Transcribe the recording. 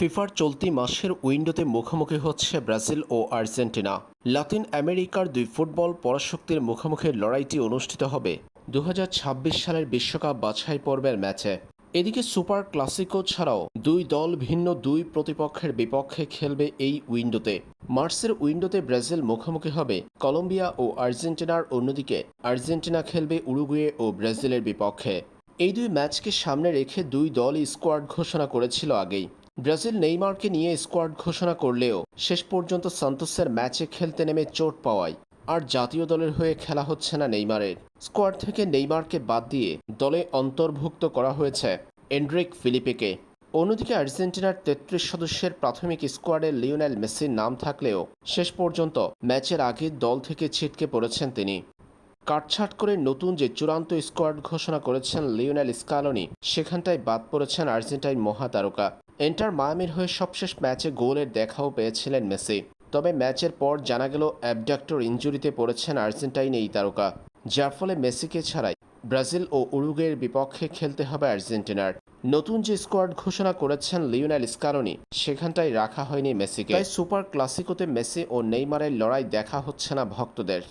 ফিফার চলতি মাসের উইন্ডোতে মুখোমুখি হচ্ছে ব্রাজিল ও আর্জেন্টিনা। লাতিন আমেরিকার দুই ফুটবল পরাশক্তির মুখোমুখি লড়াইটি অনুষ্ঠিত হবে দু হাজার ছাব্বিশ সালের বিশ্বকাপ বাছাই পর্বের ম্যাচে। এদিকে সুপার ক্লাসিকো ছাড়াও দুই দল ভিন্ন দুই প্রতিপক্ষের বিপক্ষে খেলবে এই উইন্ডোতে। মার্চের উইন্ডোতে ব্রাজিল মুখোমুখি হবে কলম্বিয়া ও আর্জেন্টিনার অন্যদিকে আর্জেন্টিনা খেলবে উরুগুয়ে ও ব্রাজিলের বিপক্ষে। এই দুই ম্যাচকে সামনে রেখে দুই দল স্কোয়াড ঘোষণা করেছিল আগেই। ব্রাজিল নেইমারকে নিয়ে স্কোয়াড ঘোষণা করলেও শেষ পর্যন্ত সান্তোসের ম্যাচে খেলতে নেমে চোট পাওয়ায়। আর জাতীয় দলের হয়ে খেলা হচ্ছে না নেইমারের। স্কোয়াড থেকে নেইমারকে বাদ দিয়ে দলে অন্তর্ভুক্ত করা হয়েছে এন্ড্রিক ফিলিপেকে। অন্যদিকে আর্জেন্টিনার তেত্রিশ সদস্যের প্রাথমিক স্কোয়াডে লিওনেল মেসির নাম থাকলেও শেষ পর্যন্ত ম্যাচের আগে দল থেকে ছিটকে পড়েছেন তিনি। কাটছাট করে নতুন যে চূড়ান্ত স্কোয়াড ঘোষণা করেছেন লিওনেল স্কালোনি, সেখানটায় বাদ পড়েছেন আর্জেন্টাইন মহাতারকা। এন্টার মায়ামির হয়ে সবশেষ ম্যাচে গোলের দেখাও পেয়েছিলেন মেসি। তবে ম্যাচের পর জানা গেল, অ্যাবডাক্টর ইঞ্জুরিতে পড়েছেন আর্জেন্টাইন এই তারকা, যার ফলে মেসিকে ছাড়াই ব্রাজিল ও উরুগুয়ের বিপক্ষে খেলতে হবে আর্জেন্টিনার। নতুন যে স্কোয়াড ঘোষণা করেছেন লিওনেল স্কালোনি সেখানটায় রাখা হয়নি মেসিকে। সুপার ক্লাসিকোতে মেসি ও নেইমারের লড়াই দেখা হচ্ছে না ভক্তদের।